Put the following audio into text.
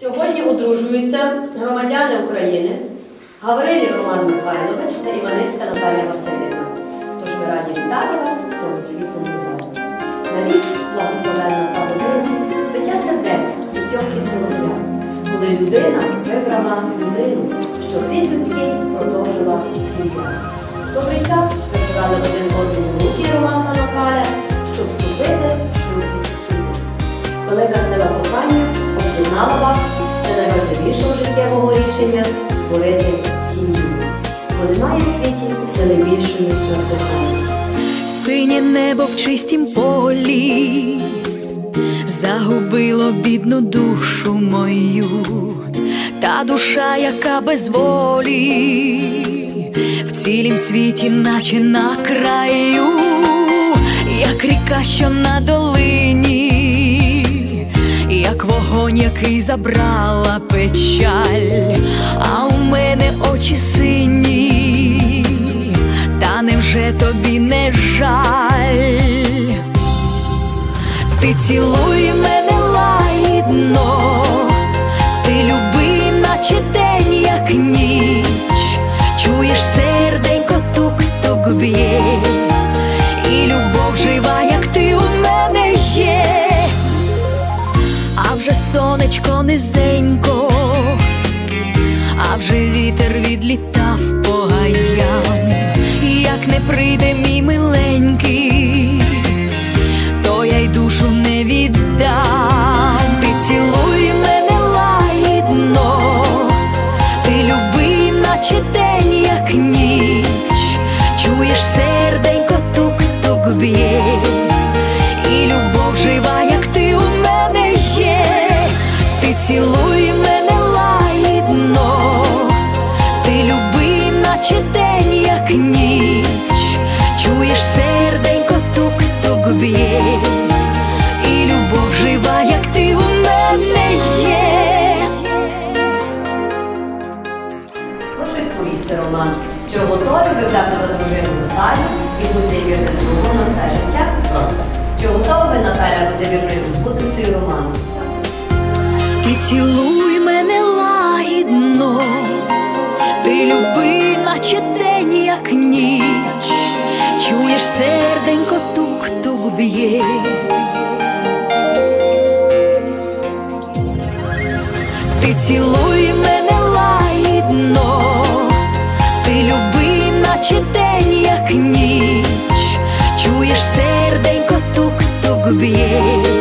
Сьогодні одружуються громадяни України Гаврилів Роман Михайлович та Іванецька Наталія Васильівна. Тож ми раді вітати вас в цьому світлому залі. Навік благословенна та година, биття сердець і тьомків солов'я, коли людина вибрала людину, щоб від людський продовжила сім'я. Добрий час прибрали один одному рішення створити сім'ю. Бо немає в світі сили більшої над. Синє небо в чистім полі загубило бідну душу мою, та душа, яка без волі, в цілім світі, наче на краю, як ріка, що на який забрала печаль, а у мене очі сині, та невже тобі не жаль? Ти цілуй мене лагідно, ти люби, наче відлітав по гаям, як не прийде мій миленький то я й душу не віддам. Ти цілуй мене лагідно, ти люби, наче день, як ніч, чуєш серденько тук-тук б'є, і любов жива, як ти у мене є, ти цілуй як ніч, чуєш серденько тук-тук б'є, і любов жива, як ти у мене є. Прошу відповісти, Роман, чи готові ви взяти за дружину Наталю і бути вірним другом на все життя? Так. Чи готова ви, Наталя, бути вірною супутницею Роману? Ти цілуй б'є. Ти цілуй мене лагідно, ти люби, наче день, як ніч, чуєш серденько тук-тук б'є.